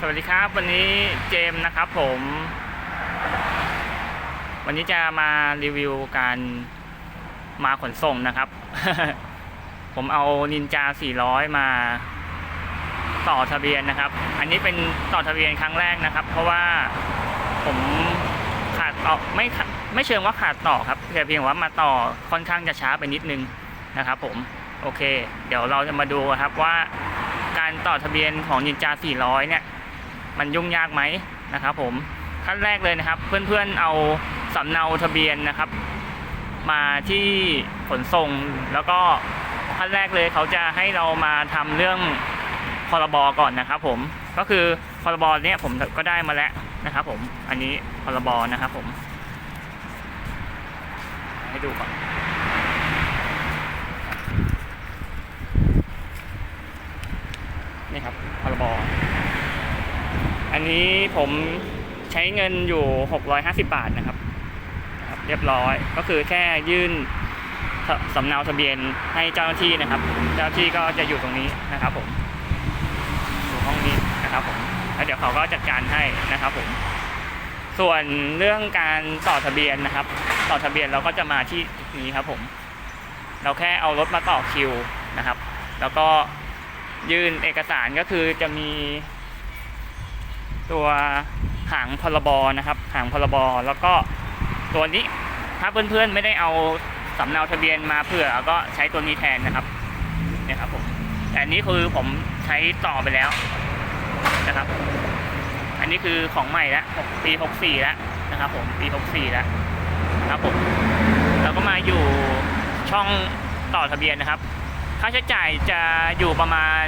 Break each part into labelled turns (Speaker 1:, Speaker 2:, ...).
Speaker 1: สวัสดีครับวันนี้เจมส์นะครับผม วันนี้จะมารีวิวการมาขนส่งนะครับ ผมเอานินจา 400 มาต่อทะเบียนนะครับ อันนี้เป็นต่อทะเบียนครั้งแรกนะครับ เพราะว่าผมขาดต่อไม่ไม่เชิงว่าขาดต่อครับแต่เพียงว่ามาต่อค่อนข้างจะช้าไปนิดนึงนะครับ ผมโอเค เดี๋ยวเราจะมาดูครับว่าการต่อทะเบียนของนินจา 400 เนี่ย มันยุ่งยากไหมนะครับผมขั้นแรกเลยนะครับ เพื่อนๆเอาสำเนาทะเบียนนะครับ มาที่ขนส่งแล้วก็ขั้นแรกเลยเขาจะให้เรามาทำเรื่องพรบก่อนนะครับ ผมก็คือพรบเนี่ยผมก็ได้มาแล้วนะครับ ผมอันนี้พรบนะครับผม ให้ดูก่อนนี่ครับพรบ อันนี้ผมใช้เงินอยู่ 650 บาทนะครับนะครับ เรียบร้อยก็คือแค่ยื่นสสำเนาทะเบียนให้เจ้าหน้าที่นะครับ เจ้าหน้าที่ก็จะอยู่ตรงนี้นะครับ ผมอยู่ห้องนี้นะครับผมแล้วเดี๋ยวเขาก็จัดการให้นะครับ ผม ส่วนเรื่องการต่อทะเบียนนะครับ ต่อทะเบียนเราก็จะมาที่นี้ครับ ผม เราแค่เอารถมาต่อคิวนะครับ แล้วก็ยื่นเอกสารก็คือจะมี ตัวหางพรบนะครับ หางพรบแล้วก็ตัวนี้ถ้าเพื่อนๆไม่ได้เอาสำเนาทะเบียนมาเผื่อก็ใช้ตัวนี้แทนนะครับเนี่ยครับผมแต่อันนี้คือผมใช้ต่อไปแล้วนะครับ อันนี้คือของใหม่ล้วปี64แล้วนะครับ ผมปี64แล้วครับผมแล้วก็มาอยู่ช่องต่อทะเบียนนะครับ ค่าใช้จ่ายจะอยู่ประมาณ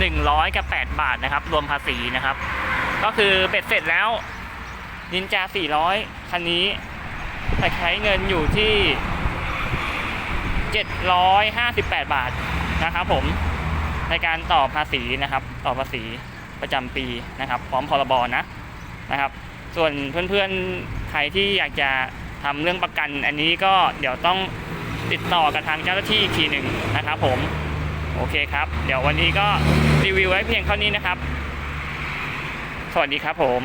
Speaker 1: 100กับ8บาทนะครับ รวมภาษีนะครับ ก็คือเบ็ดเสร็จแล้วนินจา 400 คันนี้แต่ใช้เงินอยู่ที่ 758 บาทนะครับผมในการต่อภาษีนะครับ ต่อภาษีประจำปีนะครับ พร้อมพรบนะนะครับ ส่วนเพื่อนๆใครที่อยากจะทำเรื่องประกัน อันนี้ก็เดี๋ยวต้องติดต่อกับทางเจ้าหน้าที่อีกทีหนึ่งนะครับผม โอเคครับ เดี๋ยววันนี้ก็รีวิวไว้เพียงเท่านี้นะครับ สวัสดีครับผม